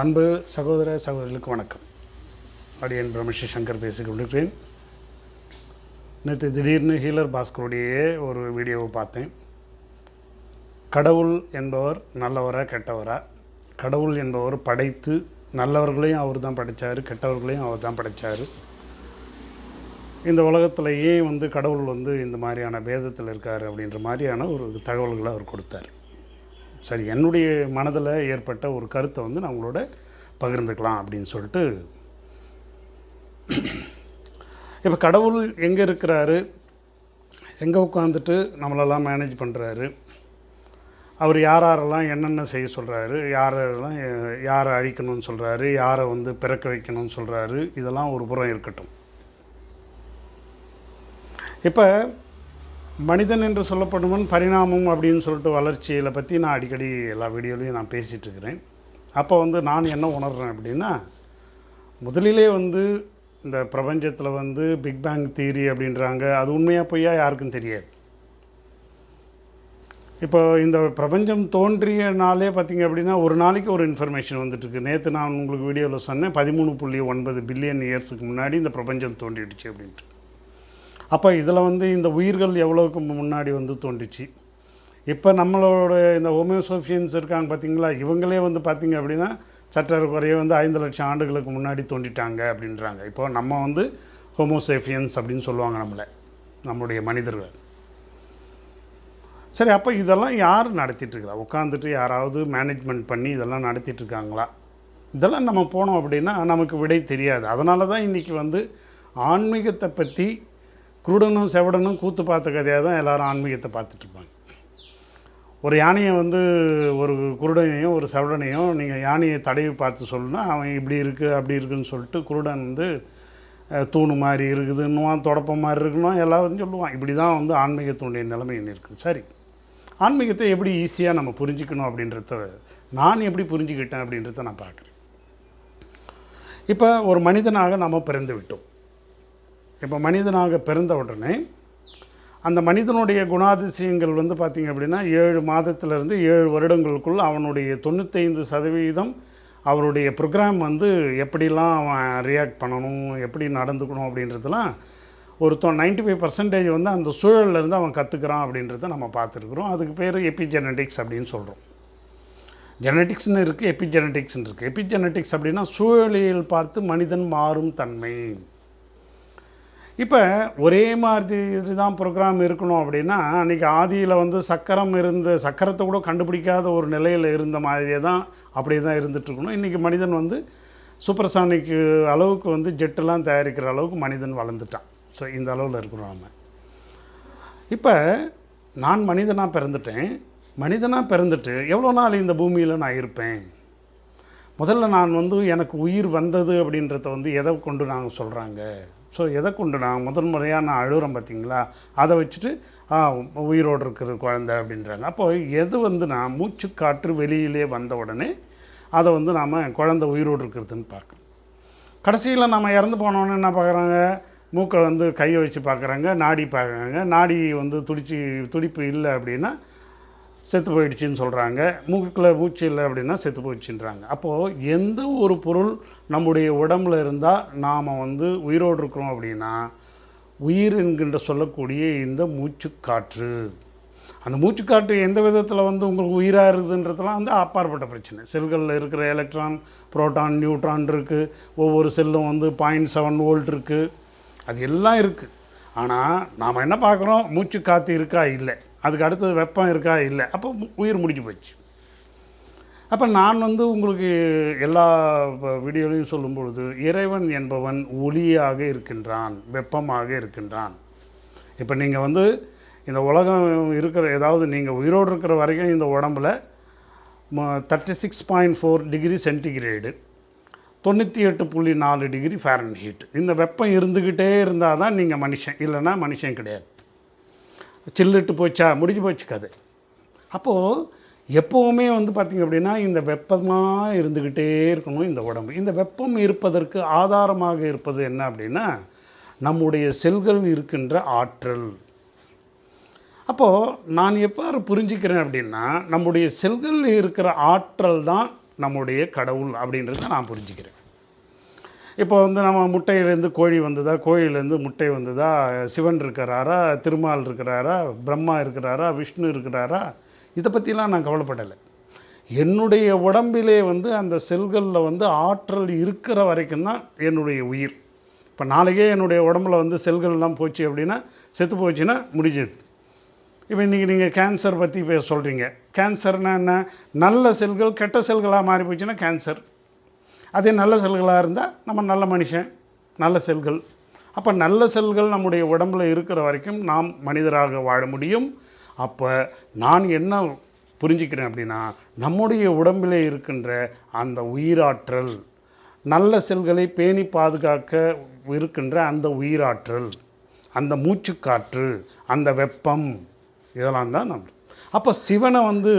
அன்பு சகோதர சகோதரிகளுக்கு வணக்கம். அடியன் பிரமஷி சங்கர் பேசிக் கொண்டிருக்கிறேன். நேற்று திடீர்னு ஹீலர் பாஸ்கருடைய ஒரு வீடியோவை பார்த்தேன். கடவுள் என்பவர் நல்லவரா கெட்டவரா? கடவுள் என்பவர் படைத்து நல்லவர்களையும் அவர் தான் படைத்தார் கெட்டவர்களையும் அவர் தான் படைத்தார் இந்த உலகத்தில் ஏன் வந்து கடவுள் வந்து இந்த மாதிரியான பேதத்தில் இருக்கார் அப்படின்ற மாதிரியான ஒரு தகவல்களை அவர் கொடுத்தார். சரி என்னுடைய மனதில் ஏற்பட்ட ஒரு கருத்தை வந்து நான் உங்களோட பகிர்ந்துக்கலாம் அப்படின்னு சொல்லிட்டு இப்போ கடவுள் எங்கே இருக்கிறாரு? எங்கே உட்காந்துட்டு நம்மளெல்லாம் மேனேஜ் பண்ணுறாரு அவர் யார் யாரெல்லாம் என்னென்ன செய்ய சொல்கிறாரு யாரெல்லாம் யாரை அழிக்கணும்னு சொல்கிறாரு யாரை வந்து பிறக்க வைக்கணும்னு சொல்கிறாரு இதெல்லாம் ஒரு புறம் இருக்கட்டும். இப்போ மனிதன் என்று சொல்லப்படுவன் பரிணாமம் அப்படின்னு சொல்லிட்டு வளர்ச்சியில் பற்றி நான் அடிக்கடி எல்லா வீடியோலையும் நான் பேசிகிட்ருக்கிறேன் அப்போ வந்து நான் என்ன உணர்கிறேன் அப்படின்னா முதலிலே வந்து இந்த பிரபஞ்சத்தில் வந்து பிக் பேங் தியரி அப்படின்றாங்க. அது உண்மையாக பொய்யா யாருக்கும் தெரியாது. இப்போ இந்த பிரபஞ்சம் தோன்றிய நாளே பார்த்திங்க அப்படின்னா ஒரு நாளைக்கு ஒரு இன்ஃபர்மேஷன் வந்துட்டுருக்கு. நேற்று நான் உங்களுக்கு வீடியோவில் சொன்னேன் பதிமூணு புள்ளி ஒன்பது பில்லியன் இயர்ஸுக்கு முன்னாடி இந்த பிரபஞ்சம் தோன்றிடுச்சு அப்படின்ட்டு. அப்போ இதில் வந்து இந்த உயிர்கள் எவ்வளோக்கு முன்னாடி வந்து தோண்டிச்சு இப்போ நம்மளோட இந்த ஹோமியோசோஃபியன்ஸ் இருக்காங்க பார்த்தீங்களா இவங்களே வந்து பார்த்திங்க அப்படின்னா சற்றக்குறைய வந்து ஐந்து லட்சம் ஆண்டுகளுக்கு முன்னாடி தோண்டிட்டாங்க அப்படின்றாங்க. இப்போ நம்ம வந்து ஹோமோசேஃபியன்ஸ் அப்படின்னு சொல்லுவாங்க நம்மளை நம்முடைய மனிதர்கள். சரி அப்போ இதெல்லாம் யார் நடத்திட்டுருக்குறா? உட்காந்துட்டு யாராவது மேனேஜ்மெண்ட் பண்ணி இதெல்லாம் நடத்திட்டுருக்காங்களா? இதெல்லாம் நம்ம போனோம் அப்படின்னா நமக்கு விடை தெரியாது. அதனால தான் இன்றைக்கி வந்து ஆன்மீகத்தை பற்றி குருடனும் செவடனும் கூத்து பார்த்த கதையாக தான் எல்லோரும் ஆன்மீகத்தை பார்த்துட்ருப்பாங்க. ஒரு யானையை வந்து ஒரு குருடனையும் ஒரு செவடனையும் நீங்கள் யானையை தடவி பார்த்து சொல்லணும்னா அவன் இப்படி இருக்குது அப்படி இருக்குன்னு சொல்லிட்டு குருடன் வந்து தூணு மாதிரி இருக்குதுன்னுவான் தொடப்பம் மாதிரி இருக்கணும் எல்லாரும் சொல்லுவான். இப்படி தான் வந்து ஆன்மீகத்தினுடைய நிலைமை இருக்குது. சரி. ஆன்மீகத்தை எப்படி ஈஸியாக நம்ம புரிஞ்சுக்கணும் அப்படின்றத நான் எப்படி புரிஞ்சுக்கிட்டேன் அப்படின்றத நான் பார்க்குறேன். இப்போ ஒரு மனிதனாக நம்ம பிறந்து விட்டோம். இப்போ மனிதனாக பிறந்த உடனே அந்த மனிதனுடைய குணாதிசயங்கள் வந்து பார்த்திங்க அப்படின்னா ஏழு மாதத்திலிருந்து ஏழு வருடங்களுக்குள் அவனுடைய தொண்ணூத்தைந்து சதவீதம் அவருடைய ப்ரோக்ராம் வந்து எப்படிலாம் அவன் ரியாக்ட் பண்ணணும் எப்படி நடந்துக்கணும் அப்படின்றதெல்லாம் ஒருத்தன் நைன்டி ஃபைவ் பர்சன்டேஜ் வந்து அந்த சூழல்ல இருந்து அவன் கற்றுக்கிறான் அப்படின்றத நம்ம பார்த்துருக்குறோம். அதுக்கு பேர் எபிஜெனடிக்ஸ் அப்படின்னு சொல்கிறோம் ஜெனட்டிக்ஸ்னு இருக்குது எபிஜெனட்டிக்ஸ்னு இருக்குது எபிஜெனட்டிக்ஸ் அப்படின்னா சூழலியல் பார்த்து மனிதன் மாறும் தன்மை. இப்போ ஒரே மாதிரி தான் ப்ரோக்ராம் இருக்கணும் அப்படின்னா அன்றைக்கி ஆதியில் வந்து சக்கரம் இருந்த சக்கரத்தை கூட கண்டுபிடிக்காத ஒரு நிலையில் இருந்த மாதிரியே தான் அப்படியே தான் இருந்துகிட்ருக்கணும் இன்றைக்கி மனிதன் வந்து சூப்பர்சானிக் அளவுக்கு வந்து ஜெட்டெல்லாம் தயாரிக்கிற அளவுக்கு மனிதன் வளர்ந்துட்டான். ஸோ இந்த அளவில் இருக்கிறோம் நம்ம இப்போ நான் மனிதனாக பிறந்துட்டேன். மனிதனாக பிறந்துட்டு எவ்வளோ நாள் இந்த பூமியில் நான் இருப்பேன்? முதல்ல நான் வந்து எனக்கு உயிர் வந்தது அப்படின்றத வந்து எதை கொண்டு நாங்கள் சொல்கிறாங்க ஸோ எதை கொண்டு நான் முதன் முறையாக நான் அழுகிறேன் பார்த்தீங்களா அதை வச்சுட்டு உயிரோடு இருக்கிற குழந்தை அப்படின்றாங்க. அப்போ எது வந்து நான் மூச்சு காற்று வெளியிலே வந்த உடனே அதை வந்து நாம் குழந்தை உயிரோடு இருக்கிறதுன்னு பார்க்குறோம் கடைசியில் நம்ம இறந்து போனோன்னு என்ன பார்க்குறாங்க? மூக்கை வந்து கையை வச்சு பார்க்குறாங்க நாடி பார்க்குறாங்க. நாடி வந்து துடிச்சு துடிப்பு இல்லை அப்படின்னா செத்து போயிடுச்சுன்னு சொல்கிறாங்க மூக்கில் மூச்சு இல்லை அப்படின்னா செத்து போயிடுச்சுன்றாங்க. அப்போது எந்த ஒரு பொருள் நம்முடைய உடம்புல இருந்தால் நாம் வந்து உயிரோடு இருக்கிறோம் அப்படின்னா உயிர் என்கின்ற சொல்லக்கூடிய இந்த மூச்சுக்காற்று அந்த மூச்சுக்காற்று எந்த விதத்தில் வந்து உங்களுக்கு உயிராக இருக்குதுன்றதெல்லாம் வந்து அப்பாற்பட்ட பிரச்சனை. செல்களில் இருக்கிற எலக்ட்ரான் புரோட்டான் நியூட்ரான் இருக்குது ஒவ்வொரு செல்லும் வந்து பாயிண்ட் செவன் வோல்ட் இருக்குது அது எல்லாம் இருக்குது ஆனால் நாம் என்ன பார்க்குறோம்? மூச்சு காற்று இருக்கா? இல்லை. அதுக்கு அடுத்தது வெப்பம் இருக்கா? இல்லை. அப்போ உயிர் முடிஞ்சு போச்சு அப்போ நான் வந்து உங்களுக்கு எல்லா வீடியோலையும் சொல்லும் பொழுது இறைவன் என்பவன் ஒளியாக இருக்கின்றான் வெப்பமாக இருக்கின்றான். இப்போ நீங்கள் வந்து இந்த உலகம் இருக்கிற ஏதாவது நீங்கள் உயிரோடு இருக்கிற வரைக்கும் இந்த உடம்புல thirty six point four degree centigrade தொண்ணூற்றி எட்டு புள்ளி நாலு டிகிரி ஃபேரன் ஹீட் இந்த வெப்பம் இருந்துக்கிட்டே இருந்தால் தான் நீங்கள் மனுஷன். இல்லைன்னா மனுஷன் கிடையாது. சில்லுட்டு போச்சா? முடிஞ்சு போச்சு கதை. அப்போது எப்போவுமே வந்து பார்த்திங்க அப்படின்னா இந்த வெப்பமாக இருந்துக்கிட்டே இருக்கணும் இந்த உடம்பு. இந்த வெப்பம் இருப்பதற்கு ஆதாரமாக இருப்பது என்ன அப்படின்னா நம்முடைய செல்கள் இருக்கின்ற ஆற்றல். அப்போது நான் எவ்வாறு புரிஞ்சுக்கிறேன் அப்படின்னா நம்முடைய செல்களில் இருக்கிற ஆற்றல் தான் நம்முடைய கடவுள் அப்படின்றத நான் புரிஞ்சுக்கிறேன். இப்போ வந்து நம்ம முட்டையிலேருந்து கோழி வந்ததா? கோழியிலேருந்து முட்டை வந்ததா? சிவன் இருக்கிறாரா? திருமால் இருக்கிறாரா? பிரம்மா இருக்கிறாரா? விஷ்ணு இருக்கிறாரா? இதை பற்றிலாம் நான் கவலைப்படலை. என்னுடைய உடம்பிலே வந்து அந்த செல்களில் வந்து ஆற்றல் இருக்கிற வரைக்கும் தான் என்னுடைய உயிர். இப்போ நாளைக்கே என்னுடைய உடம்புல வந்து செல்கள்லாம் போச்சு அப்படின்னா செத்து போச்சுன்னா முடிஞ்சது. இப்போ இன்றைக்கி நீங்கள் கேன்சர் பற்றி இப்போ சொல்கிறீங்க. கேன்சர்னா என்ன? நல்ல செல்கள் கெட்ட செல்களாக மாறி போச்சுன்னா கேன்சர். அதே நல்ல செல்களாக இருந்தால் நம்ம நல்ல மனுஷன் நல்ல செல்கள். அப்போ நல்ல செல்கள் நம்முடைய உடம்பில் இருக்கிற வரைக்கும் நாம் மனிதராக வாழ முடியும். அப்போ நான் என்ன புரிஞ்சுக்கிறேன் அப்படின்னா நம்முடைய உடம்பிலே இருக்கின்ற அந்த உயிராற்றல் நல்ல செல்களை பேணி பாதுகாக்க இருக்கின்ற அந்த உயிராற்றல் அந்த மூச்சுக்காற்று அந்த வெப்பம் இதெல்லாம் தான் நம்ம. அப்போ சிவனை வந்து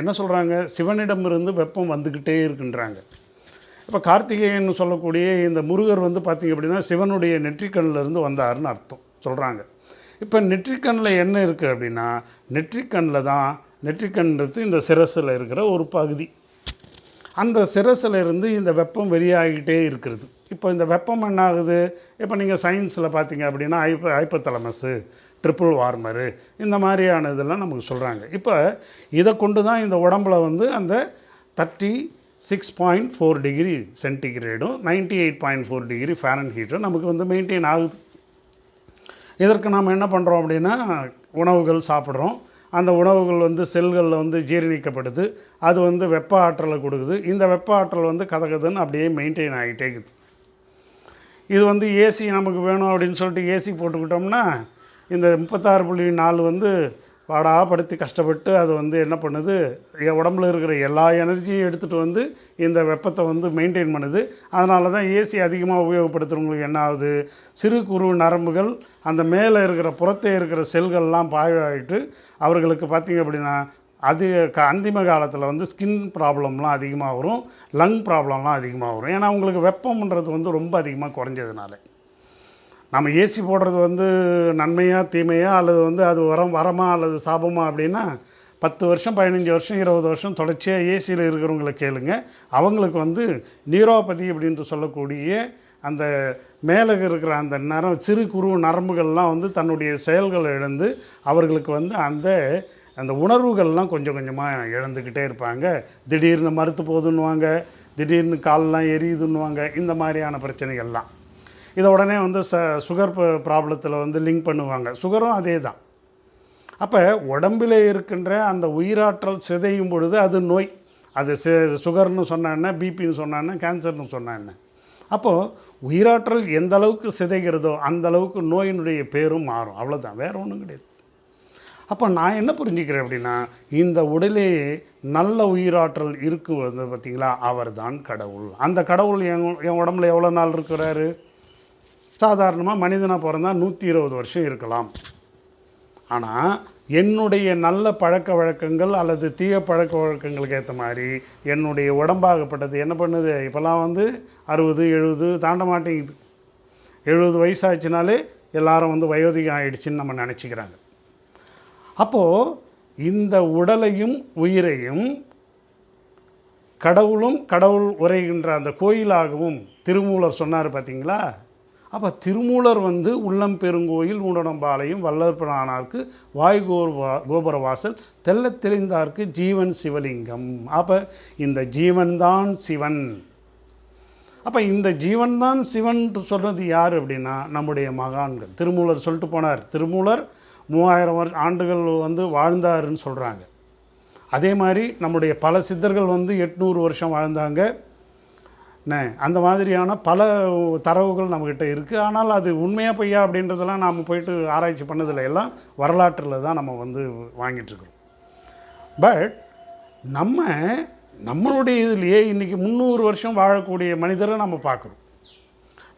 என்ன சொல்கிறாங்க சிவனிடமிருந்து வெப்பம் வந்துக்கிட்டே இருக்கின்றாங்க. இப்போ கார்த்திகேயன் சொல்லக்கூடிய இந்த முருகர் வந்து பார்த்திங்க அப்படின்னா சிவனுடைய நெற்றிக்கண்ணில் இருந்து வந்தாருன்னு அர்த்தம். சொல்கிறாங்க இப்போ நெற்றிக்கண்ணில் என்ன இருக்குது அப்படின்னா நெற்றிக்கண்ணில் தான் நெற்றிக்கண்றது இந்த சிரசில் இருக்கிற ஒரு பகுதி. அந்த சிரசில் இருந்து இந்த வெப்பம் வெளியாகிட்டே இருக்கிறது. இப்போ இந்த வெப்பம் என்ன ஆகுது? இப்போ நீங்கள் சயின்ஸில் பார்த்தீங்க அப்படின்னா ஐப்ப ஐப்பத்தலமஸு ட்ரிபிள் வார்மரு இந்த மாதிரியான இதெல்லாம் நமக்கு சொல்கிறாங்க இப்போ இதை கொண்டு தான் இந்த உடம்புல வந்து அந்த தட்டி six point four degree சென்டிகிரேடும் ninety eight point four degree ஃபேரன் ஹீட்டும் நமக்கு வந்து மெயின்டைன் ஆகுது. இதற்கு நாம் என்ன பண்ணுறோம் அப்படின்னா உணவுகள் சாப்பிட்றோம். அந்த உணவுகள் வந்து செல்களில் வந்து ஜீரணிக்கப்படுது. அது வந்து வெப்ப ஆற்றலை கொடுக்குது. இந்த வெப்ப ஆற்றல் வந்து கதகதன்னு அப்படியே மெயின்டைன் ஆகிட்டே இருக்குது. இது வந்து ஏசி நமக்கு வேணும் அப்படின்னு சொல்லிட்டு ஏசி போட்டுக்கிட்டோம்னா இந்த முப்பத்தாறு புள்ளி நாலு வந்து பாடாப்படுத்தி கஷ்டப்பட்டு அது வந்து என்ன பண்ணுது? என் உடம்புல இருக்கிற எல்லா எனர்ஜியும் எடுத்துகிட்டு வந்து இந்த வெப்பத்தை வந்து மெயின்டைன் பண்ணுது. அதனால தான் ஏசி அதிகமாக உபயோகப்படுத்துகிறவங்களுக்கு என்ன ஆகுது? சிறு குறு நரம்புகள் அந்த மேலே இருக்கிற புறத்தே இருக்கிற செல்கள்லாம் பாழாயிட்டு அவர்களுக்கு பார்த்திங்க அப்படின்னா அது க அந்திம காலத்தில் வந்து ஸ்கின் ப்ராப்ளம்லாம் அதிகமாக வரும் லங் ப்ராப்ளம்லாம் அதிகமாக வரும். ஏன்னா அவங்களுக்கு வெப்பம்ன்றது வந்து ரொம்ப அதிகமாக குறைஞ்சதுனால. நம்ம ஏசி போடுறது வந்து நன்மையா தீமையா அல்லது வந்து அது வரம் வரமா அல்லது சாபமா அப்படின்னா பத்து வருஷம் பதினஞ்சு வருஷம் இருபது வருஷம் தொடர்ச்சியாக ஏசியில் இருக்கிறவங்கள கேளுங்க. அவங்களுக்கு வந்து நீரோபதி அப்படின்ட்டு சொல்லக்கூடிய அந்த மேலே இருக்கிற அந்த நரம் சிறு குறு நரம்புகள்லாம் வந்து தன்னுடைய செயல்களை இழந்து அவர்களுக்கு வந்து அந்த அந்த உணர்வுகள்லாம் கொஞ்சம் கொஞ்சமாக இழந்துக்கிட்டே இருப்பாங்க. திடீர்னு மறுத்து போகுதுன்னுவாங்க திடீர்னு கால்லாம் எரியுதுன்னுவாங்க இந்த மாதிரியான பிரச்சனைகள்லாம். இதை உடனே வந்து ச சுகர் ப்ராப்ளத்தில் வந்து லிங்க் பண்ணுவாங்க. சுகரும் அதே தான் அப்போ உடம்பில் இருக்கின்ற அந்த உயிராற்றல் சிதையும் பொழுது அது நோய். அது சி சுகர்னு சொன்ன என்ன? பிபின்னு சொன்ன என்ன? கேன்சர்னு சொன்ன என்ன? அப்போது உயிராற்றல் எந்த அளவுக்கு சிதைகிறதோ அந்த அளவுக்கு நோயினுடைய பேரும் மாறும். அவ்வளோதான் வேறு ஒன்றும் கிடையாது. அப்போ நான் என்ன புரிஞ்சுக்கிறேன் அப்படின்னா இந்த உடலே நல்ல உயிராற்றல் இருக்குது பார்த்தீங்களா? அவர் தான் கடவுள். அந்த கடவுள் என் என் உடம்புல எவ்வளோ நாள் இருக்கிறாரு? சாதாரணமாக மனிதனாக பிறந்தா நூற்றி இருபது வருஷம் இருக்கலாம். ஆனால் என்னுடைய நல்ல பழக்க வழக்கங்கள் அல்லது தீய பழக்க வழக்கங்களுக்கு ஏற்ற மாதிரி என்னுடைய உடம்பாகப்பட்டது என்ன பண்ணுது? இப்போல்லாம் வந்து அறுபது எழுபது தாண்ட மாட்டேங்குது. எழுபது வயசாச்சுனாலே எல்லாரும் வந்து வயோதிகம் ஆயிடுச்சுன்னு நம்ம நினச்சிக்கிறாங்க. அப்போது இந்த உடலையும் உயிரையும் கடவுளும் கடவுள் உரைகின்ற அந்த கோயிலாகவும் திருமூலர் சொன்னார் பார்த்தீங்களா அப்போ திருமூலர் வந்து உள்ளம் பெருங்கோயில் ஊடடம்பாளையும் வல்லற்பனானார்க்கு வாய் கோபுர கோபுர வாசல் தெள்ளத் தெளிந்தார்க்கு ஜீவன் சிவலிங்கம். அப்போ இந்த ஜீவன்தான் சிவன். அப்போ இந்த ஜீவன்தான் சிவன் சொல்கிறது யார் அப்படின்னா நம்முடைய மகான்கள். திருமூலர் சொல்லிட்டு போனார். திருமூலர் மூவாயிரம் வருஷ ஆண்டுகள் வந்து வாழ்ந்தாருன்னு சொல்கிறாங்க அதே மாதிரி நம்முடைய பல சித்தர்கள் வந்து எட்நூறு வருஷம் வாழ்ந்தாங்க. அந்த மாதிரியான பல தரவுகள் நம்மக்கிட்ட இருக்குது ஆனால் அது உண்மையாக பொய்யா அப்படின்றதெல்லாம் நாம் போயிட்டு ஆராய்ச்சி பண்ணதில் எல்லாம் வரலாற்றில் தான் நம்ம வந்து வாங்கிட்டுருக்குறோம் பட் நம்ம நம்மளுடைய இதுலேயே இன்றைக்கி முந்நூறு வருஷம் வாழக்கூடிய மனிதரை நம்ம பார்க்குறோம்.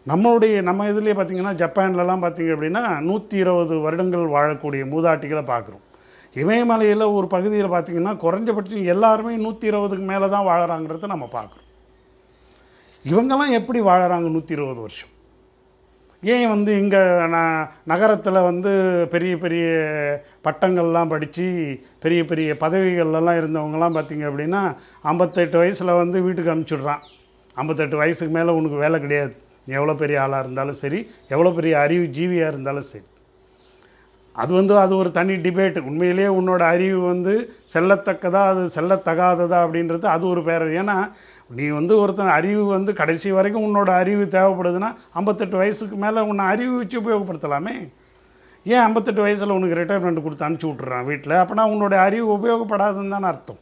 நம்மளுடைய நம்ம இதுலேயே பார்த்திங்கன்னா ஜப்பான்லலாம் பார்த்திங்க அப்படின்னா நூற்றி இருபது வருடங்கள் வாழக்கூடிய மூதாட்டிகளை பார்க்குறோம். இமயமலையில் ஒரு பகுதியில் பார்த்திங்கன்னா குறைஞ்சபட்சம் எல்லாருமே நூற்றி இருபதுக்கு மேலே தான் வாழறாங்கிறத நம்ம பார்க்குறோம். இவங்கெல்லாம் எப்படி வாழறாங்க நூற்றி இருபது வருஷம்? ஏன் வந்து இங்கே நான் நகரத்தில் வந்து பெரிய பெரிய பட்டங்கள்லாம் படித்து பெரிய பெரிய பதவிகள்லாம் இருந்தவங்கலாம் பார்த்தீங்க அப்படின்னா ஐம்பத்தெட்டு வயசில் வந்து வீட்டுக்கு அனுப்பிச்சுட்றான் ஐம்பத்தெட்டு வயசுக்கு மேலே உனக்கு வேலை கிடையாது. நீ எவ்வளோ பெரிய ஆளாக இருந்தாலும் சரி எவ்வளோ பெரிய அறிவு ஜீவியாக இருந்தாலும் சரி. அது வந்து அது ஒரு தனி டிபேட் உண்மையிலேயே உன்னோட அறிவு வந்து செல்லத்தக்கதா அது செல்லத்தகாததா அப்படின்றது அது ஒரு பேர் ஏன்னா நீ வந்து ஒருத்தன் அறிவு வந்து கடைசி வரைக்கும் உன்னோட அறிவு தேவைப்படுதுன்னா ஐம்பத்தெட்டு வயசுக்கு மேலே உன்னை அறிவு வச்சு உபயோகப்படுத்தலாமே? ஏன் ஐம்பத்தெட்டு வயசில் உனக்கு ரிட்டையர்மெண்ட் கொடுத்து அனுப்பிச்சி விட்றான் வீட்டில் அப்போனா உன்னோட அறிவு உபயோகப்படாதுன்னு தானே அர்த்தம்.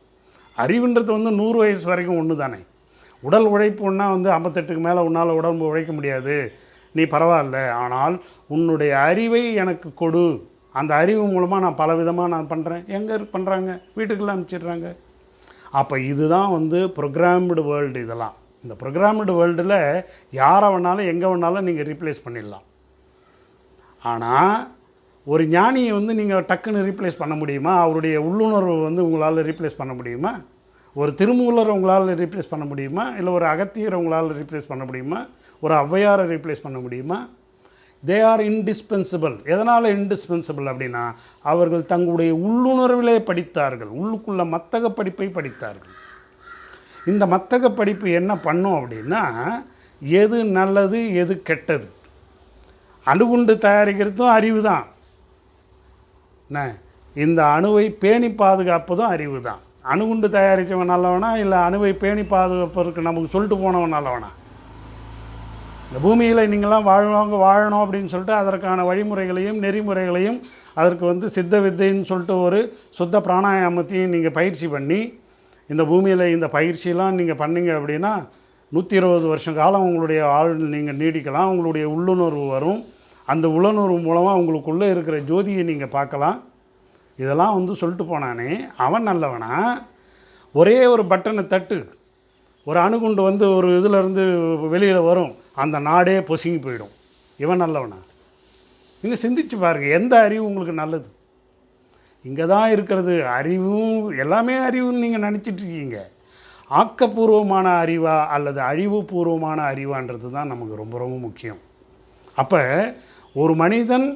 அறிவுன்றது வந்து நூறு வயசு வரைக்கும் ஒன்று தானே. உடல் உழைப்புன்னா வந்து ஐம்பத்தெட்டுக்கு மேலே உன்னால் உடம்பு உழைக்க முடியாது. நீ பரவாயில்ல ஆனால் உன்னுடைய அறிவை எனக்கு கொடு. அந்த அறிவு மூலமாக நான் பல விதமாக நான் பண்ணுறேன் எங்கே பண்ணுறாங்க வீட்டுக்குள்ளே அனுப்பிச்சிடுறாங்க. அப்போ இதுதான் வந்து ப்ரோக்ராம்டு வேர்ல்டு இதெல்லாம். இந்த ப்ரோக்ராம்டு வேர்ல்டில் யாரை வேணாலும் எங்கே வேணாலும் நீங்கள் ரீப்ளேஸ் பண்ணிடலாம். ஆனால் ஒரு ஞானியை வந்து நீங்கள் டக்குன்னு ரீப்ளேஸ் பண்ண முடியுமா? அவருடைய உள்ளுணர்வு வந்து உங்களால் ரீப்ளேஸ் பண்ண முடியுமா? ஒரு திருமூலரை உங்களால் ரீப்ளேஸ் பண்ண முடியுமா? இல்லை ஒரு அகத்தியரை உங்களால் ரீப்ளேஸ் பண்ண முடியுமா? ஒரு ஔவையாரை ரீப்ளேஸ் பண்ண முடியுமா? தே ஆர் இன்டிஸ்பென்சிபிள் எதனால் இன்டிஸ்பென்சிபிள் அப்படின்னா அவர்கள் தங்களுடைய உள்ளுணர்விலே படித்தார்கள். உள்ளுக்குள்ள மத்தக படிப்பை படித்தார்கள். இந்த மத்தக படிப்பு என்ன பண்ணும் அப்படின்னா எது நல்லது எது கெட்டது. அணுகுண்டு தயாரிக்கிறதும் அறிவு தான் என்ன? இந்த அணுவை பேணி பாதுகாப்பதும் அறிவு தான் அணுகுண்டு தயாரித்தவன் நல்லவனா இல்லை அணுவை பேணி பாதுகாப்பதற்கு நமக்கு சொல்லிட்டு போனவன் நல்லவனா? இந்த பூமியில் நீங்களாம் வாழ்வாங்க வாழணும் அப்படின்னு சொல்லிட்டு அதற்கான வழிமுறைகளையும் நெறிமுறைகளையும் அதற்கு வந்து சித்த வித்தைன்னு சொல்லிட்டு ஒரு சுத்த பிராணாயாமத்தையும் நீங்கள் பயிற்சி பண்ணி இந்த பூமியில் இந்த பயிற்சியெலாம் நீங்கள் பண்ணீங்க அப்படின்னா நூற்றி இருபது வருஷம் காலம் உங்களுடைய ஆள் நீங்கள் நீடிக்கலாம் உங்களுடைய உள்ளுணர்வு வரும். அந்த உள்ளுணர்வு மூலமாக உங்களுக்குள்ளே இருக்கிற ஜோதியை நீங்கள் பார்க்கலாம். இதெல்லாம் வந்து சொல்லிட்டு போனானே அவன் நல்லவனா? ஒரே ஒரு பட்டனை தட்டு. ஒரு அணுகுண்டு வந்து ஒரு இதிலேருந்து வெளியில் வரும் அந்த நாடே பொசுங்கி போயிடும். இவன் நல்லவனா? நீங்கள் சிந்திச்சு பாருங்கள் எந்த அறிவு உங்களுக்கு நல்லது? இங்கே தான் இருக்கிறது அறிவும் எல்லாமே அறிவுன்னு நீங்கள் நினச்சிட்டு இருக்கீங்க. ஆக்கப்பூர்வமான அறிவா அல்லது அழிவுபூர்வமான அறிவான்றது தான் நமக்கு ரொம்ப ரொம்ப முக்கியம். அப்போ ஒரு மனிதன்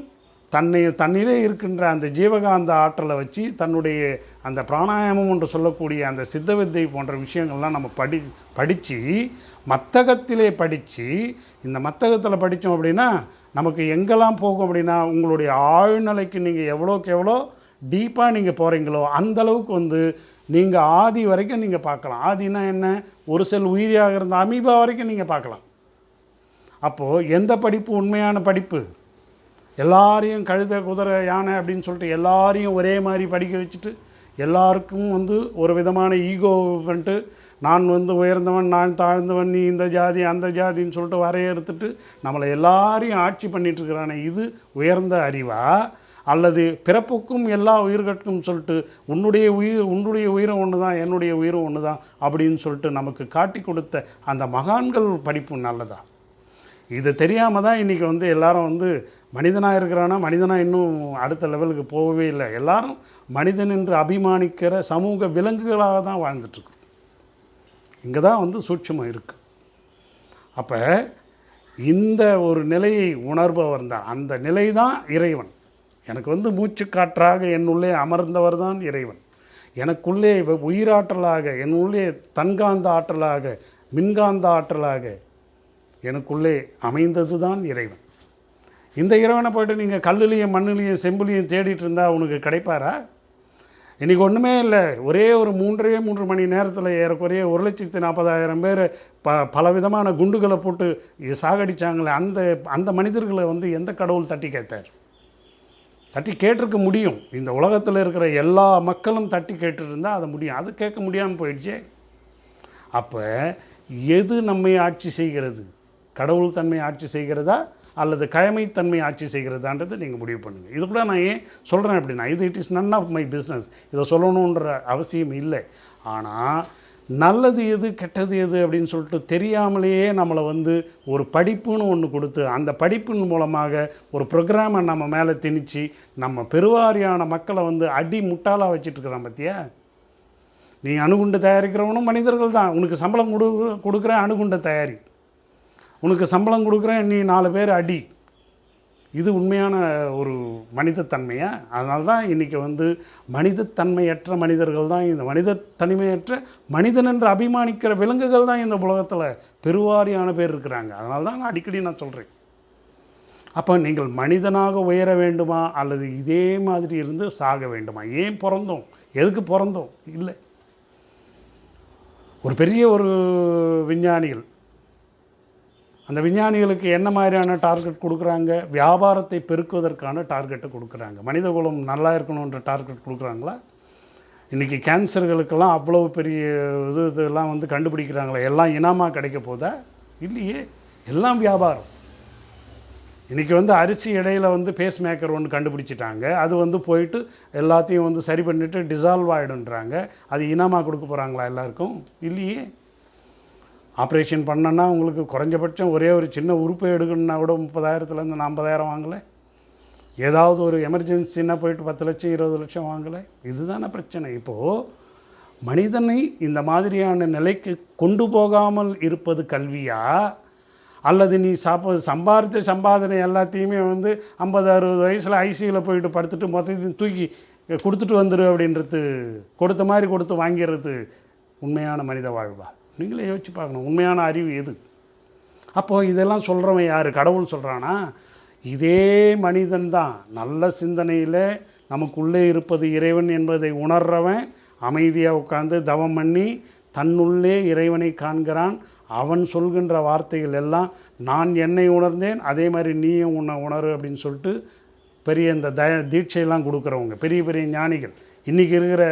தன்னை தன்னிலே இருக்கின்ற அந்த ஜீவகாந்த ஆற்றலை வச்சு தன்னுடைய அந்த பிராணாயாமம் என்று சொல்லக்கூடிய அந்த சித்த வித்தை போன்ற விஷயங்கள்லாம் நம்ம படி படித்து மத்தகத்திலே படித்து இந்த மத்தகத்தில் படித்தோம் அப்படின்னா நமக்கு எங்கெல்லாம் போகும் அப்படின்னா உங்களுடைய ஆழ்நிலைக்கு நீங்கள் எவ்வளோக்கு எவ்வளோ டீப்பாக நீங்கள் போகிறீங்களோ அந்த அளவுக்கு வந்து நீங்கள் ஆதி வரைக்கும் நீங்கள் பார்க்கலாம். ஆதினா என்ன? ஒரு செல் உயிரியாக இருந்த அமீபா வரைக்கும் நீங்கள் பார்க்கலாம். அப்போது எந்த படிப்பு உண்மையான படிப்பு? எல்லாரையும் கழுத குதிரை யானை அப்படின்னு சொல்லிட்டு எல்லாரையும் ஒரே மாதிரி படிக்க வச்சுட்டு எல்லாருக்கும் வந்து ஒரு விதமான ஈகோ பண்ணிட்டு நான் வந்து உயர்ந்தவன் நான் தாழ்ந்தவன் நீ இந்த ஜாதி அந்த ஜாதின்னு சொல்லிட்டு வரையறுத்துட்டு நம்மளை எல்லாரையும் ஆட்சி பண்ணிகிட்ருக்கிறானே இது உயர்ந்த அறிவா? அல்லது பிறப்புக்கும் எல்லா உயிர்கட்கும் சொல்லிட்டு உன்னுடைய உயிர் உன்னுடைய உயிரும் ஒன்று தான் என்னுடைய உயிரும் ஒன்று தான் அப்படின்னு சொல்லிட்டு நமக்கு காட்டி கொடுத்த அந்த மகான்கள் படிப்பு நல்லதா? இது தெரியாமல் தான் இன்றைக்கி வந்து எல்லாரும் வந்து மனிதனாக இருக்கிறானா மனிதனாக இன்னும் அடுத்த லெவலுக்கு போகவே இல்லை. எல்லாரும் மனிதன் என்று அபிமானிக்கிற சமூக விலங்குகளாக தான் வாழ்ந்துட்டுருக்கு இங்கே தான் வந்து சூட்சமாக இருக்குது அப்போ இந்த ஒரு நிலையை உணர்பவர் தான். அந்த நிலை தான் இறைவன். எனக்கு வந்து மூச்சு காற்றாக என்னுள்ளே அமர்ந்தவர் தான் இறைவன். எனக்குள்ளே உயிராற்றலாக என்னுள்ளே தன்காந்த ஆற்றலாக மின்காந்த ஆற்றலாக எனக்குள்ளே அமைந்தது தான் இறைவன். இந்த இறைவனை போய்ட்டு நீங்கள் கல்லுலேயும் மண்ணுலேயும் செம்புலையும் தேடிட்டு இருந்தால் உனக்கு கிடைப்பாரா? இன்றைக்கி ஒன்றுமே இல்லை. ஒரே ஒரு மூன்றே மூன்று மணி நேரத்தில் ஏறக்குறைய ஒரு லட்சத்தி நாற்பதாயிரம் பேர் ப பலவிதமான குண்டுகளை போட்டு சாகடிச்சாங்களே அந்த அந்த மனிதர்களை வந்து எந்த கடவுள் தட்டி கேட்டார்? தட்டி கேட்டிருக்க முடியும். இந்த உலகத்தில் இருக்கிற எல்லா மக்களும் தட்டி கேட்டுருந்தால் அதை முடியும். அது கேட்க முடியாமல் போயிடுச்சே. அப்போ எது நம்மை ஆட்சி செய்கிறது? கடவுள் தன்மை ஆட்சி செய்கிறதா அல்லது கயமைத்தன்மை ஆட்சி செய்கிறதான்றது நீங்கள் முடிவு பண்ணுங்கள் இது கூட நான் ஏன் சொல்கிறேன் அப்படின்னா இது it is none of my business இதை சொல்லணுன்ற அவசியம் இல்லை. ஆனால் நல்லது எது கெட்டது எது அப்படின்னு சொல்லிட்டு தெரியாமலேயே நம்மளை வந்து ஒரு படிப்புன்னு ஒன்று கொடுத்து அந்த படிப்பின் மூலமாக ஒரு ப்ரோக்ராமை நம்ம மேலே திணிச்சு நம்ம பெருவாரியான மக்களை வந்து அடி முட்டாளாக வச்சுட்டு இருக்கிறோம் பார்த்தியா நீ அணுகுண்டு தயாரிக்கிறவனும் மனிதர்கள் தான். உனக்கு சம்பளம் கொடு கொடுக்குற அணுகுண்டை தயாரி. உனக்கு சம்பளம் கொடுக்குறேன் நீ நாலு பேர் அடி. இது உண்மையான ஒரு மனிதத்தன்மையா? அதனால தான் இன்றைக்கி வந்து மனிதத்தன்மையற்ற மனிதர்கள் தான் இந்த மனித தனிமையற்ற மனிதன் என்று அபிமானிக்கிற விலங்குகள் தான் இந்த உலகத்தில் பெருவாரியான பேர் இருக்கிறாங்க. அதனால தான் நான் அடிக்கடி நான் சொல்கிறேன் அப்போ நீங்கள் மனிதனாக உயர வேண்டுமா? அல்லது இதே மாதிரி இருந்து சாக வேண்டுமா? ஏன் பிறந்தோம்? எதுக்கு பிறந்தோம்? இல்லை. ஒரு பெரிய ஒரு விஞ்ஞானிகள் அந்த விஞ்ஞானிகளுக்கு என்ன மாதிரியான டார்கெட் கொடுக்குறாங்க? வியாபாரத்தை பெருக்குவதற்கான டார்கெட்டை கொடுக்குறாங்க. மனிதகுலம் நல்லா இருக்கணுன்ற டார்கெட் கொடுக்குறாங்களா? இன்றைக்கி கேன்சர்களுக்கெல்லாம் அவ்வளோ பெரிய இது இதெல்லாம் வந்து கண்டுபிடிக்கிறாங்களே எல்லாம் இனமாக கிடைக்க போதா? இல்லையே எல்லாம் வியாபாரம். இன்றைக்கி வந்து அரிசி இடையில வந்து பேஸ் மேக்கர் ஒன்று கண்டுபிடிச்சிட்டாங்க. அது வந்து போயிட்டு எல்லாத்தையும் வந்து சரி பண்ணிவிட்டு டிசால்வ் ஆகிடுன்றாங்க அது இனமாக கொடுக்க போகிறாங்களா எல்லாருக்கும்? இல்லையே. ஆப்ரேஷன் பண்ணனா உங்களுக்கு குறைஞ்சபட்சம் ஒரே ஒரு சின்ன உறுப்பை எடுக்கணுன்னா கூட முப்பதாயிரத்துலேருந்து நாற்பதாயிரம் வாங்கலை. ஏதாவது ஒரு எமர்ஜென்சின்னா போயிட்டு பத்து லட்சம் இருபது லட்சம் வாங்கலை. இதுதானே பிரச்சனை. இப்போது மனிதனை இந்த மாதிரியான நிலைக்கு கொண்டு போகாமல் இருப்பது கல்வியா? அல்லது நீ சாப்ப சம்பாதித்த சம்பாதனை எல்லாத்தையுமே வந்து ஐம்பது அறுபது வயசில் ஐசியில் போயிட்டு படுத்துட்டு மொத்தத்தையும் தூக்கி கொடுத்துட்டு வந்துடு அப்படின்றது கொடுத்த மாதிரி கொடுத்து வாங்கிறது உண்மையான மனித வாழ்வா? நீங்களே யோசிச்சு பார்க்கணும். உண்மையான அறிவு எது? அப்போது இதெல்லாம் சொல்கிறவன் யார்? கடவுள் சொல்கிறானா இதே மனிதன் தான். நல்ல சிந்தனையில் நமக்குள்ளே இருப்பது இறைவன் என்பதை உணர்றவன் அமைதியாக உட்காந்து தவம் பண்ணி தன்னுள்ளே இறைவனை காண்கிறான். அவன் சொல்கின்ற வார்த்தைகள் எல்லாம் நான் என்னை உணர்ந்தேன் அதே மாதிரி நீயும் உன்னை உணரு அப்படின்னு சொல்லிட்டு பெரிய இந்த த தீட்சையெல்லாம் கொடுக்குறவங்க பெரிய பெரிய ஞானிகள். இன்றைக்கி இருக்கிற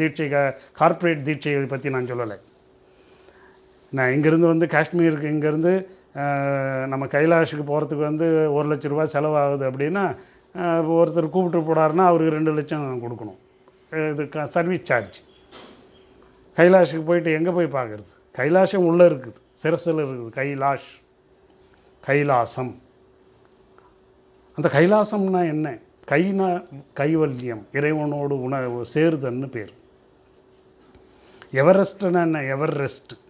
தீட்சை கார்ப்பரேட் தீட்சைகளை பற்றி நான் சொல்லலை. நான் இங்கேருந்து வந்து காஷ்மீருக்கு இங்கேருந்து நம்ம கைலாஷுக்கு போகிறதுக்கு வந்து ஒரு லட்ச ரூபா செலவாகுது அப்படின்னா ஒருத்தர் கூப்பிட்டு போடாருன்னா அவருக்கு ரெண்டு லட்சம் கொடுக்கணும். இது க சர்வீஸ் சார்ஜ். கைலாஷுக்கு போயிட்டு எங்கே போய் பார்க்குறது கைலாசம் உள்ளே இருக்குது சிரசில் இருக்குது கைலாஷ் கைலாசம். அந்த கைலாசம்னா என்ன? கைனா கைவல்யம் இறைவனோடு உணவு சேருதன்னு பேர். எவரெஸ்ட்னா என்ன? எவரெஸ்ட்டு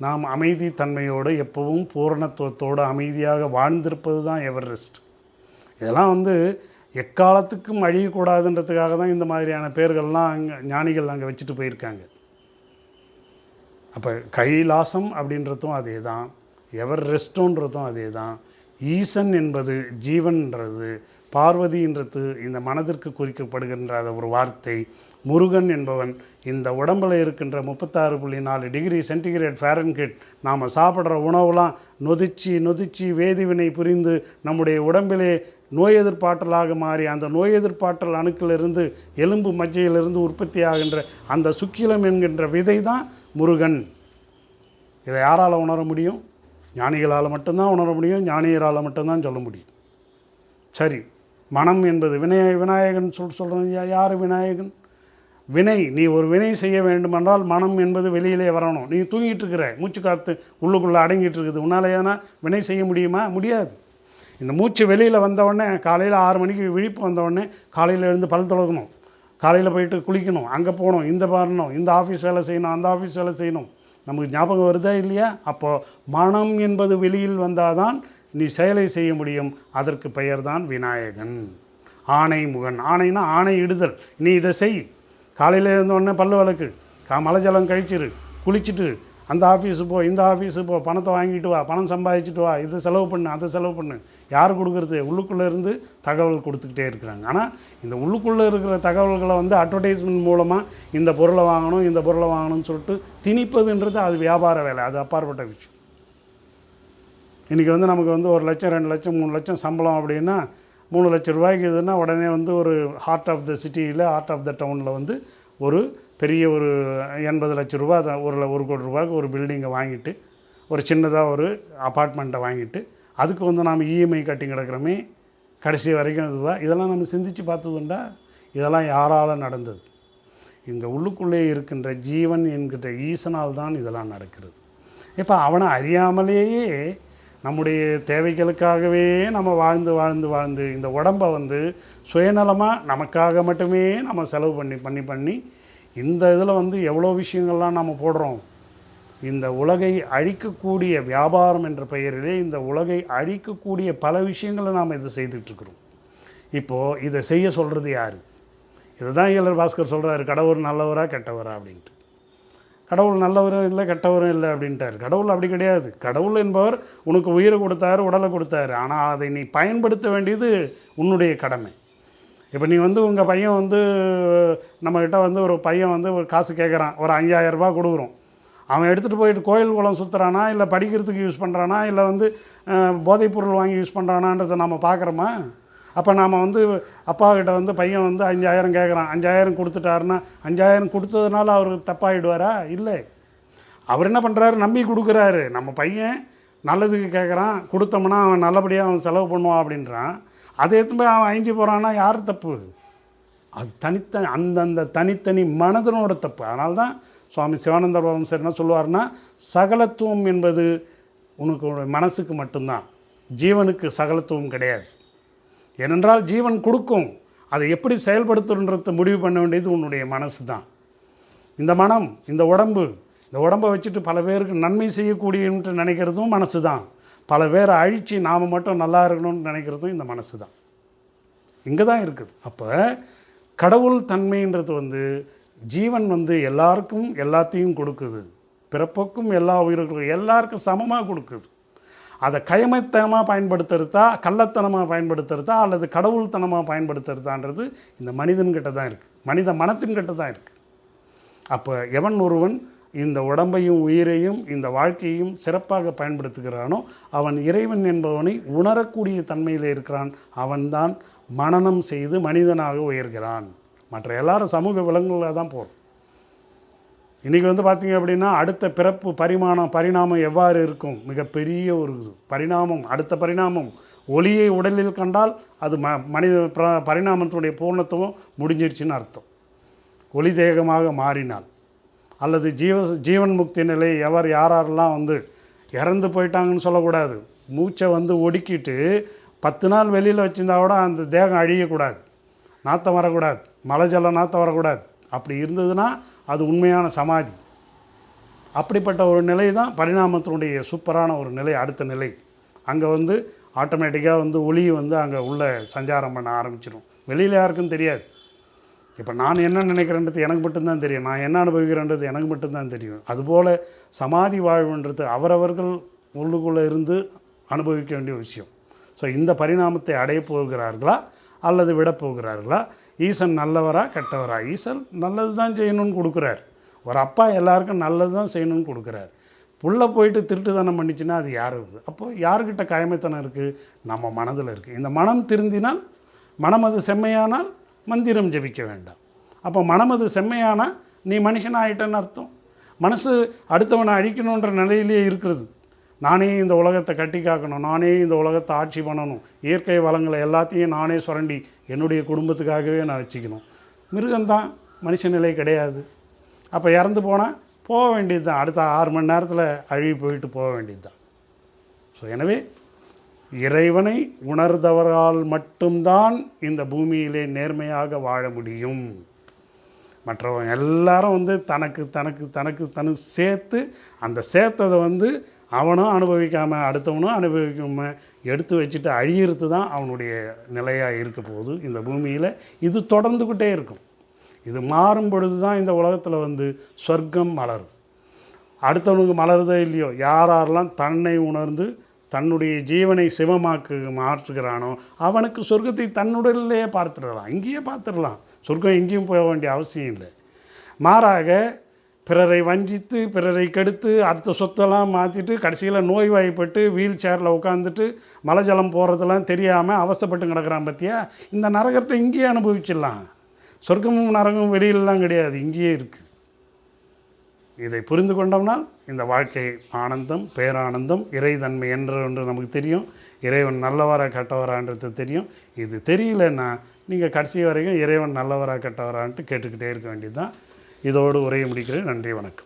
நாம் அமைதி தன்மையோடு எப்பவும் பூரணத்துவத்தோடு அமைதியாக வாழ்ந்திருப்பது தான் எவர் ரெஸ்ட் இதெல்லாம் வந்து எக்காலத்துக்கும் அழியக்கூடாதுன்றதுக்காக தான் இந்த மாதிரியான பேர்கள்லாம் அங்கே ஞானிகள் அங்கே வச்சுட்டு போயிருக்காங்க. அப்போ கைலாசம் அப்படின்றதும் அதே தான் எவர் ரெஸ்டோன்றதும் அதே தான் ஈசன் என்பது ஜீவன்ன்றது பார்வதி என்றது இந்த மனதிற்கு குறிக்கப்படுகின்ற அந்த ஒரு வார்த்தை முருகன் என்பவன் இந்த உடம்பில் இருக்கின்ற முப்பத்தாறு புள்ளி நாலு டிகிரி சென்டிகிரேட் ஃபேரன்கிட் நாம் சாப்பிட்ற உணவுலாம் நொதிச்சு நொதிச்சு வேதிவினை புரிந்து நம்முடைய உடம்பிலே நோய் எதிர்ப்பாற்றலாக மாறி அந்த நோய் எதிர்ப்பாற்றல் அணுக்கிலிருந்து எலும்பு மஜ்ஜையிலிருந்து உற்பத்தி ஆகின்ற அந்த சுக்கிலம் என்கின்ற விதை தான் முருகன். இதை யாரால் உணர முடியும்? ஞானிகளால் மட்டும்தான் உணர முடியும் ஞானியரால் மட்டும்தான் சொல்ல முடியும். சரி மனம் என்பது வினய விநாயகன் சொல் சொல்கிறோம் யார் விநாயகன்? வினை. நீ ஒரு வினை செய்ய வேண்டுமென்றால் மனம் என்பது வெளியிலே வரணும். நீ தூங்கிட்டு இருக்கிற மூச்சு காற்று உள்ளுக்குள்ளே அடங்கிட்டு இருக்குது உன்னால் ஏன்னா வினை செய்ய முடியுமா? முடியாது. இந்த மூச்சு வெளியில் வந்தவுடனே காலையில் ஆறு மணிக்கு விழிப்பு வந்தவுடனே காலையில் எழுந்து பல் துளக்கணும் காலையில் போயிட்டு குளிக்கணும். அங்கே போகணும். இந்த பாரணும். இந்த ஆஃபீஸ் வேலை செய்யணும். அந்த ஆஃபீஸ் வேலை செய்யணும். நமக்கு ஞாபகம் வருதா இல்லையா? அப்போது மனம் என்பது வெளியில் வந்தால் தான் நீ செயலை செய்ய முடியும். அதற்கு பெயர்தான் விநாயகன். ஆணை முகன். ஆணைனா ஆணை இடுதல். நீ இதை செய். காலையில் இருந்தோடனே பல்லு விளக்கு கா மலை ஜலம் கழிச்சிரு. குளிச்சுட்டு அந்த ஆஃபீஸு போ இந்த ஆஃபீஸு போ. பணத்தை வாங்கிட்டு வா. பணம் சம்பாதிச்சுட்டு வா. இதை செலவு பண்ணு அதை செலவு பண்ணு. யார் கொடுக்குறது? உள்ளுக்குள்ளே இருந்து தகவல் கொடுத்துக்கிட்டே இருக்கிறாங்க. ஆனால் இந்த உள்ளுக்குள்ளே இருக்கிற தகவல்களை வந்து அட்வர்டைஸ்மெண்ட் மூலமாக இந்த பொருளை வாங்கணும் இந்த பொருளை வாங்கணும்னு சொல்லிட்டு திணிப்பதுன்றது அது வியாபார வேலை. அது அப்பாற்பட்ட விஷயம். இன்றைக்கி வந்து நமக்கு வந்து ஒரு லட்சம் ரெண்டு லட்சம் மூணு லட்சம் சம்பளம் அப்படின்னா மூணு லட்சம் ரூபாய்க்கு இதுன்னா உடனே வந்து ஒரு ஹார்ட் ஆஃப் த சிட்டியில் ஹார்ட் ஆஃப் த டவுனில் வந்து ஒரு பெரிய ஒரு எண்பது லட்ச ரூபா அதை ஒரு ஒரு கோடி ரூபாய்க்கு ஒரு பில்டிங்கை வாங்கிட்டு ஒரு சின்னதாக ஒரு அப்பார்ட்மெண்ட்டை வாங்கிட்டு அதுக்கு வந்து நாம் இஎம்ஐ கட்டி கிடக்கிறோமே கடைசி வரைக்கும் இதுவா இதெல்லாம் நம்ம சிந்திச்சு பார்த்ததுண்டா இதெல்லாம் யாரால் நடந்தது? இங்கே உள்ளுக்குள்ளே இருக்கின்ற ஜீவன் என்கிற ஈசனால் தான் இதெல்லாம் நடக்கிறது. இப்போ அவனை அறியாமலேயே நம்முடைய தேவைகளுக்காகவே நம்ம வாழ்ந்து வாழ்ந்து வாழ்ந்து இந்த உடம்பை வந்து சுயநலமாக நமக்காக மட்டுமே நம்ம செலவு பண்ணி பண்ணி பண்ணி இந்த இதில் வந்து எவ்வளோ விஷயங்கள்லாம் நம்ம போடுறோம்? இந்த உலகை அழிக்கக்கூடிய வியாபாரம் என்ற பெயரிலே இந்த உலகை அழிக்கக்கூடிய பல விஷயங்களை நாம் இதை செய்துட்ருக்குறோம் இப்போது இதை செய்ய சொல்கிறது யார்? இதுதான் இயலர் பாஸ்கர் சொல்கிறாரு கடவுள் நல்லவரா கெட்டவரா அப்படின்ட்டு. கடவுள் நல்லவரும் இல்லை கெட்டவரும் இல்லை அப்படின்ட்டார். கடவுள் அப்படி கிடையாது. கடவுள் என்பவர் உனக்கு உயிரை கொடுத்தாரு உடலை கொடுத்தாரு. ஆனால் அதை நீ பயன்படுத்த வேண்டியது உன்னுடைய கடமை. இப்போ நீ வந்து உங்கள் பையன் வந்து நம்மக்கிட்ட வந்து ஒரு பையன் வந்து ஒரு காசு கேட்குறான். ஒரு அஞ்சாயிரம் கொடுக்குறோம். அவன் எடுத்துகிட்டு போயிட்டு கோயில் குளம் சுற்றுறானா இல்லை படிக்கிறதுக்கு யூஸ் பண்ணுறானா இல்லை வந்து போதைப்பொருள் வாங்கி யூஸ் பண்ணுறானான்றதை நம்ம பார்க்குறோமா? அப்போ நாம் வந்து அப்பாக்கிட்ட வந்து பையன் வந்து அஞ்சாயிரம் கேட்குறான் அஞ்சாயிரம் கொடுத்துட்டாருன்னா அஞ்சாயிரம் கொடுத்ததுனால அவர் தப்பாகிடுவாரா இல்லை. அவர் என்ன பண்ணுறாரு நம்பி கொடுக்குறாரு. நம்ம பையன் நல்லதுக்கு கேட்குறான் கொடுத்தோம்னா அவன் நல்லபடியாக அவன் செலவு பண்ணுவான் அப்படின்றான். அதை எடுத்து போய் அவன் அழிஞ்சு போகிறான்னா யார் தப்பு? அது தனித்தனி அந்தந்த தனித்தனி மனதனோட தப்பு. அதனால தான் சுவாமி சிவானந்த சார் என்ன சொல்லுவார்னா சகலத்துவம் என்பது உனக்கு மனசுக்கு மட்டும்தான். ஜீவனுக்கு சகலத்துவம் கிடையாது. ஏனென்றால் ஜீவன் கொடுக்கும். அதை எப்படி செயல்படுத்துன்றத முடிவு பண்ண வேண்டியது உன்னுடைய மனசு தான். இந்த மனம் இந்த உடம்பு இந்த உடம்பை வச்சுட்டு பல பேருக்கு நன்மை செய்யக்கூடியன்ட்டு நினைக்கிறதும் மனசு தான். பல பேரை அழித்து நாம் மட்டும் நல்லா இருக்கணும்னு நினைக்கிறதும் இந்த மனசு தான். இங்கே தான் இருக்குது. அப்போ கடவுள் தன்மைன்றது வந்து ஜீவன் வந்து எல்லாருக்கும் எல்லாத்தையும் கொடுக்குது. பிறப்புக்கும் எல்லா உயிர்களுக்கும் எல்லாருக்கும் சமமாக கொடுக்குது. அதை கயமைத்தனமாக பயன்படுத்துறதா கள்ளத்தனமாக பயன்படுத்துறதா அல்லது கடவுள்தனமாக பயன்படுத்துறதான்றது இந்த மனிதன்கிட்ட தான் இருக்குது மனித மனத்தின்கிட்ட தான் இருக்குது அப்போ எவன் ஒருவன் இந்த உடம்பையும் உயிரையும் இந்த வாழ்க்கையையும் சிறப்பாக பயன்படுத்துகிறானோ அவன் இறைவன் என்பவனை உணரக்கூடிய தன்மையில் இருக்கிறான். அவன்தான் மனநம் செய்து மனிதனாக உயர்கிறான். மற்ற எல்லாரும் சமூக விலங்குகளாக தான் போகிறோம் இன்றைக்கி வந்து பார்த்தீங்க அப்படின்னா அடுத்த பிறப்பு பரிமாணம் பரிணாமம் எவ்வாறு இருக்கும்? மிகப்பெரிய ஒரு பரிணாமம் அடுத்த பரிணாமம். ஒளியை உடலில் கண்டால் அது ம மனித பிர- பரிணாமத்தினுடைய பூர்ணத்துவம் முடிஞ்சிருச்சுன்னு அர்த்தம். ஒளி தேகமாக மாறினால். அல்லது ஜீவ ஜீவன் முக்தி நிலை எவர் யாரெல்லாம் வந்து இறந்து போயிட்டாங்கன்னு சொல்லக்கூடாது. மூச்சை வந்து ஒடுக்கிட்டு பத்து நாள் வெளியில் வச்சிருந்தா கூட அந்த தேகம் அழியக்கூடாது. நாற்றம் வரக்கூடாது. மலை ஜலம் நாற்றம் வரக்கூடாது. அப்படி இருந்ததுன்னா அது உண்மையான சமாதி. அப்படிப்பட்ட ஒரு நிலை தான் பரிணாமத்தினுடைய சூப்பரான ஒரு நிலை அடுத்த நிலை. அங்கே வந்து ஆட்டோமேட்டிக்காக வந்து ஒளி வந்து அங்கே உள்ளே சஞ்சாரம் பண்ண ஆரம்பிச்சிடும் வெளியில் யாருக்கும் தெரியாது. இப்போ நான் என்ன நினைக்கிறேன்றது எனக்கு மட்டும்தான் தெரியும். நான் என்ன அனுபவிக்கிறேன்றது எனக்கு மட்டும்தான் தெரியும். அதுபோல் சமாதி வாழ்வுன்றது அவரவர்கள் உள்ளுக்குள்ளே இருந்து அனுபவிக்க வேண்டிய விஷயம். ஸோ இந்த பரிணாமத்தை அடைய போகிறார்களா அல்லது விடப்போகிறார்களா ஈசன் நல்லவரா கெட்டவரா? ஈசன் நல்லது தான் செய்யணும்னு கொடுக்குறார். ஒரு அப்பா எல்லாருக்கும் நல்லது தான் செய்யணும்னு கொடுக்குறார். புள்ள போயிட்டு திருட்டுத்தனம் பண்ணிச்சுன்னா அது யாருக்கு அப்போது யாருக்கிட்ட காயமைத்தனம் இருக்குது நம்ம மனதில் இருக்குது இந்த மனம் திருந்தினால் மனம் அது செம்மையானால் மந்திரம் ஜெபிக்க வேண்டாம். அப்போ மனம் அது செம்மையானால் நீ மனுஷன் ஆயிட்டேன்னு அர்த்தம். மனசு அடுத்தவனை அழிக்கணுன்ற நிலையிலேயே இருக்கிறது. நானே இந்த உலகத்தை கட்டி காக்கணும் நானே இந்த உலகத்தை ஆட்சி பண்ணணும் இயற்கை வளங்களை எல்லாத்தையும் நானே சுரண்டி என்னுடைய குடும்பத்துக்காகவே நான் வச்சுக்கணும். மிருகம்தான் மனுஷ நிலை கிடையாது. அப்போ இறந்து போனால் போக வேண்டியது தான் அடுத்த ஆறு மணி நேரத்தில் அழுகி போயிட்டு போக வேண்டியது தான் ஸோ எனவே இறைவனை உணர்ந்தவரால் மட்டும்தான் இந்த பூமியிலே நேர்மையாக வாழ முடியும். மற்றவங்க எல்லாரும் வந்து தனக்கு தனக்கு தனக்கு தனு சேர்த்து அந்த சேர்த்ததை வந்து அவனும் அனுபவிக்காமல் அடுத்தவனும் அனுபவிக்காம எடுத்து வச்சுட்டு அழியிறது தான் அவனுடைய நிலையாக இருக்க போகுது இந்த பூமியில். இது தொடர்ந்துக்கிட்டே இருக்கும். இது மாறும் பொழுது தான் இந்த உலகத்தில் வந்து சொர்க்கம் மலரும். அடுத்தவனுக்கு மலருதோ இல்லையோ யாரெல்லாம் தன்னை உணர்ந்து தன்னுடைய ஜீவனை சிவமாக்கு மாற்றுகிறானோ அவனுக்கு சொர்க்கத்தை தன்னுடலிலேயே பார்த்துடலாம் இங்கேயே பார்த்துடலாம். சொர்க்கம் எங்கேயும் போக வேண்டிய அவசியம் இல்லை. மாறாக பிறரை வஞ்சித்து பிறரை கெடுத்து அடுத்த சொத்தெல்லாம் மாற்றிட்டு கடைசியில் நோய்வாய்ப்பட்டு வீல் சேரில் உட்காந்துட்டு மலைஜலம் போகிறதெல்லாம் தெரியாமல் அவசப்பட்டு கிடக்கிறான் பற்றியா இந்த நரகத்தை இங்கேயே அனுபவிச்சிடலாம். சொர்க்கமும் நரகமும் வெளியிலலாம் கிடையாது இங்கேயே இருக்குது இதை புரிந்து கொண்டோம்னால் இந்த வாழ்க்கை ஆனந்தம் பேரானந்தம் இறைதன்மை என்று ஒன்று நமக்கு தெரியும். இறைவன் நல்லவரா கெட்டவரான்றது தெரியும். இது தெரியலன்னா நீங்கள் கடைசி வரைக்கும் இறைவன் நல்லவரா கெட்டவரான்ட்டு கேட்டுக்கிட்டே இருக்க வேண்டியது தான் இதோடு உரையை முடிக்கிறேன். நன்றி வணக்கம்.